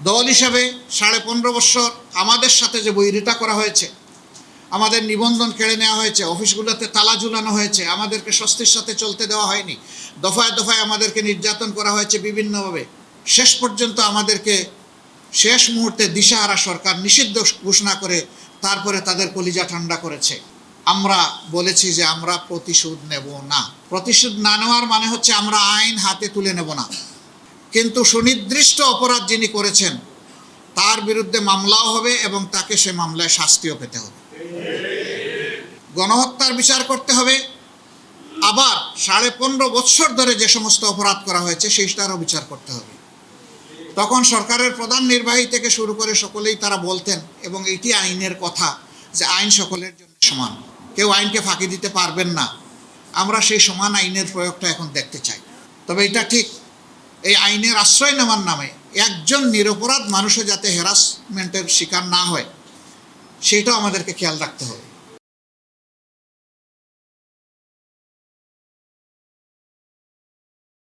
দল হিসাবে সাড়ে পনেরো বছর আমাদের সাথে যে বৈরিতা করা হয়েছে, আমাদের নিবন্ধন কেড়ে নেওয়া হয়েছে, অফিসগুলোতে তালা ঝুলানো হয়েছে, আমাদেরকে স্বস্তির সাথে চলতে দেওয়া হয়নি, দফায় দফায় আমাদেরকে নির্যাতন করা হয়েছে বিভিন্নভাবে, শেষ পর্যন্ত আমাদেরকে শেষ মুহূর্তে দিশাহারা সরকার নিষিদ্ধ ঘোষণা করে তারপরে তাদের কলিজা ঠান্ডা করেছে। আমরা বলেছি যে আমরা প্রতিশোধ নেব না। প্রতিশোধ না নেওয়ার মানে হচ্ছে আমরা আইন হাতে তুলে নেব না। কিন্তু সুনির্দিষ্ট অপরাধ যিনি করেছেন, তার বিরুদ্ধে মামলাও হবে এবং তাকে সে মামলায় শাস্তিও পেতে হবে। গণহত্যার বিচার করতে হবে। আবার সাড়ে পনেরো বৎসর ধরে যে সমস্ত অপরাধ করা হয়েছে, সেইটারও বিচার করতে হবে। তখন সরকারের প্রধান নির্বাহী থেকে শুরু করে সকলেই তারা বলতেন, এবং এটি আইনের কথা যে আইন সকলের জন্য সমান। কেউ আইনকে ফাঁকি দিতে পারবেন না। আমরা সেই সমান আইনের প্রয়োগটা এখন দেখতে চাই। তবে এটা ঠিক এই আইনের আশ্রয় নেওয়ার নামে একজন নিরপরাধ মানুষও যাতে হ্যারাসমেন্টের শিকার না হয় সেটাও আমাদেরকে খেয়াল রাখতে হবে।